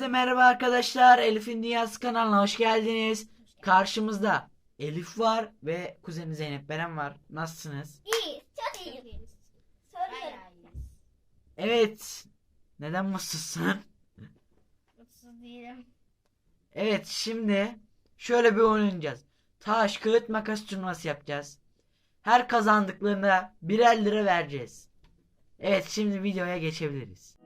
Herkese merhaba arkadaşlar. Elif'in Dünyası kanalına hoş geldiniz. Karşımızda Elif var ve kuzeni Zeynep Beren var. Nasılsınız? İyi, çok iyi. Soruyorum. Evet. Neden mutsuzsun? Mutsuz değilim. Evet şimdi şöyle bir oynayacağız. Taş, kağıt, makas turnuvası yapacağız. Her kazandıklarına birer lira vereceğiz. Evet şimdi videoya geçebiliriz.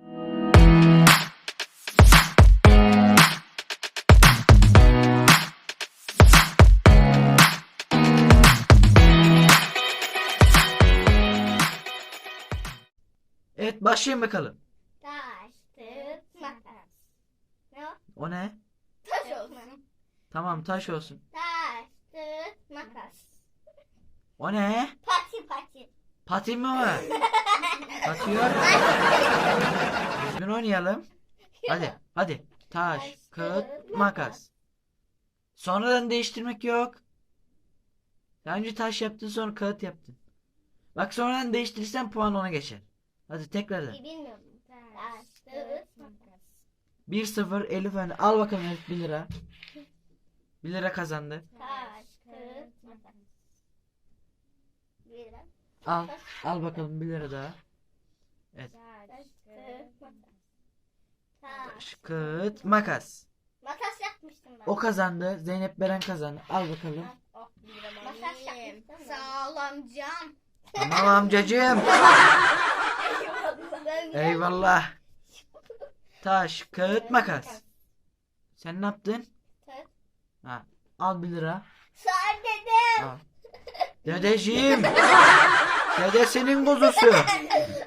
Evet başlayın bakalım. Taş, kağıt, makas. Ne o? O ne? Taş olsun. Tamam taş olsun. Taş, kağıt, makas. O ne? Pati pati. Pati mi var? Pati yok. Düzgün oynayalım. Hadi hadi. Taş, kağıt, makas. Sonradan değiştirmek yok. Daha önce taş yaptın sonra kağıt yaptın. Bak sonradan değiştirirsen puan ona geçer. Hadi. Bilmiyorum. Taş, kağıt, makas. 1-0 Elif önde. Al bakalım Elif 1 lira. 1 lira kazandı. Taş, kağıt, makas. Bir lira. Al. Al bakalım 1 lira daha. Taş, kağıt, makas. Taş. Kağıt, makas. Makas yapmıştım ben. O kazandı. Zeynep Beren kazandı. Al bakalım. Makas yapmıştım ben. Sağ ol amcam. Tamam amcacığım. Eyvallah. Taş, kağıt, makas. Sen ne yaptın? Ha, al 1 lira. Sağ dedim. Al. Dedeciğim. Dedesinin kuzusu.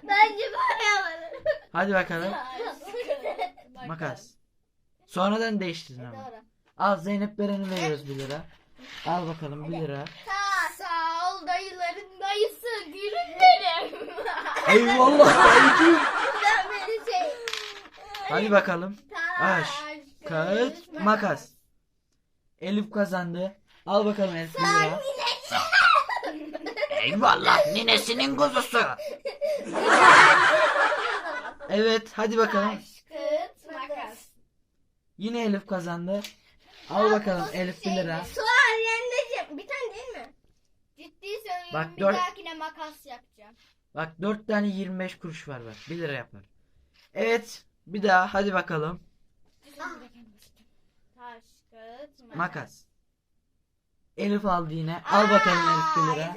Bence böyle alırım. Hadi bakalım. Makas. Sonradan değiştirdin ama. Al Zeynep Beren'e veriyoruz 1 lira. Al bakalım 1 lira. Sağ ol dayıların dayısı gülüm benim. Eyvallah dayıcığım. Ben şey. Hadi bakalım. Taş, Kağıt, makas. Elif kazandı. Al bakalım Elif 1 lira. Eyvallah ninesinin kuzusu. Evet hadi bakalım. Taş, kağıt, makas. Yine Elif kazandı. Al bakalım Elif 1 lira. Sual yendeciğim. Bir tane değil mi? Ciddi söylüyorum. Bak, bir dört- dahakine makas yapacağım. Bak 4 tane 25 kuruş var bak. 1 lira yapar. Evet bir daha hadi bakalım. Taş, kağıt, makas. Elif aldı yine. Al bakalım Elif 1 lira.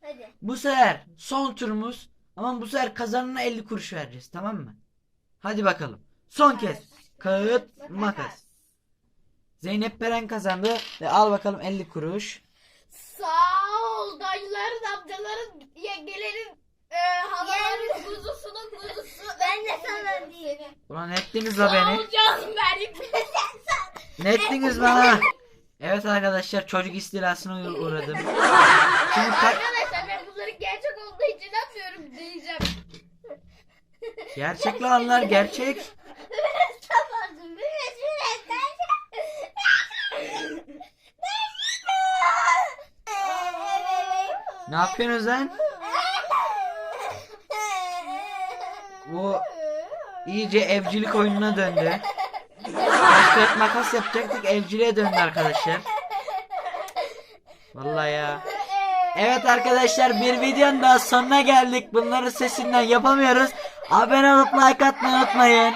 Hadi. Bu sefer son turumuz. Ama bu sefer kazanana 50 kuruş vereceğiz tamam mı? Hadi bakalım. Son kez. Kağıt, makas. Zeynep Beren kazandı ve al bakalım 50 kuruş. Sağ ol dayıların, amcaların, yengelerin, e, halaların kuzusunun kuzusu. Ben de sana diyeyim. Ulan ettiniz la beni. Sağ ol canım benim. Ne ettiniz bana? Evet arkadaşlar çocuk istilasına uğ- uğradım. Şimdi ka- Arkadaşlar ben bunların gerçek olduğu için inanmıyorum diyeceğim. gerçek lan onlar gerçek. Tapazım bir resimden. Ne yapıyorsunuz lan? Bu iyice evcilik oyununa döndü. Taş kağıt makas yapacaktık evciliğe döndü arkadaşlar. Vallahi ya. Evet arkadaşlar bir videonun daha sonuna geldik. Bunları sesinden yapamıyoruz. Abone olup like atmayı unutmayın.